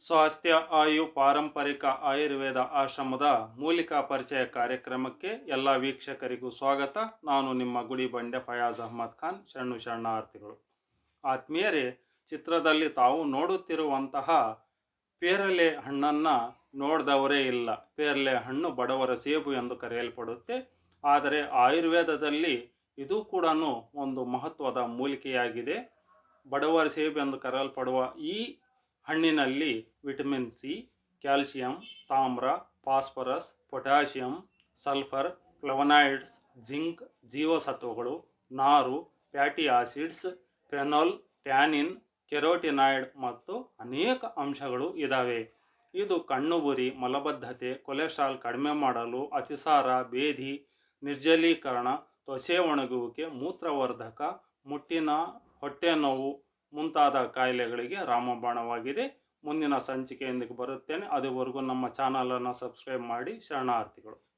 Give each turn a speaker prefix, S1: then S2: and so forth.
S1: ಸ್ವಾಸ್ಥ್ಯ, ಆಯು, ಪಾರಂಪರಿಕ ಆಯುರ್ವೇದ ಆಶ್ರಮದ ಮೂಲಿಕಾ ಪರಿಚಯ ಕಾರ್ಯಕ್ರಮಕ್ಕೆ ಎಲ್ಲ ವೀಕ್ಷಕರಿಗೂ ಸ್ವಾಗತ. ನಾನು ನಿಮ್ಮ ಗುಡಿ ಬಂಡೆ ಫಯಾಜ್ ಅಹ್ಮದ್ ಖಾನ್, ಶರಣು ಶರಣಾರ್ಥಿಗಳು. ಆತ್ಮೀಯರೇ, ಚಿತ್ರದಲ್ಲಿ ತಾವು ನೋಡುತ್ತಿರುವಂತಹ ಪೇರಲೆ ಹಣ್ಣನ್ನು ನೋಡಿದವರೇ ಇಲ್ಲ. ಪೇರಲೆ ಹಣ್ಣು ಬಡವರ ಸೇಬು ಎಂದು ಕರೆಯಲ್ಪಡುತ್ತೆ. ಆದರೆ ಆಯುರ್ವೇದದಲ್ಲಿ ಇದು ಕೂಡ ಒಂದು ಮಹತ್ವದ ಮೂಲಿಕೆಯಾಗಿದೆ. ಬಡವರ ಸೇಬು ಎಂದು ಕರೆಯಲ್ಪಡುವ ಈ ಹಣ್ಣಿನಲ್ಲಿ ವಿಟಮಿನ್ ಸಿ, ಕ್ಯಾಲ್ಸಿಯಂ, ತಾಮ್ರ, phosphorus, potassium, sulphur, flavonoids, zinc, ಜೀವಸತ್ವಗಳು, ನಾರು, fatty acids, phenol, tannin, carotenoid ಮತ್ತು ಅನೇಕ ಅಂಶಗಳು ಇದ್ದಾವೆ ಇದು ಕಣ್ಣುಬುರಿ ಮಲಬದ್ಧತೆ, ಕೊಲೆಸ್ಟ್ರಾಲ್ ಕಡಿಮೆ ಮಾಡಲು, ಅತಿಸಾರ, ಬೇಧಿ, ನಿರ್ಜಲೀಕರಣ, ತ್ವಚೆ ಒಣಗುವಿಕೆ, ಮೂತ್ರವರ್ಧಕ, ಮುಟ್ಟಿನ ಹೊಟ್ಟೆ ನೋವು ಮುಂತಾದ ಕಾಯಿಲೆಗಳಿಗೆ ರಾಮಬಾಣವಾಗಿದೆ. ಮುಂದಿನ ಸಂಚಿಕೆಯೊಂದಿಗೆ ಬರುತ್ತೇನೆ. ಅದುವರೆಗೂ ನಮ್ಮ ಚಾನಲನ್ನು ಸಬ್ಸ್ಕ್ರೈಬ್ ಮಾಡಿ. ಶರಣಾರ್ಥಿಗಳು.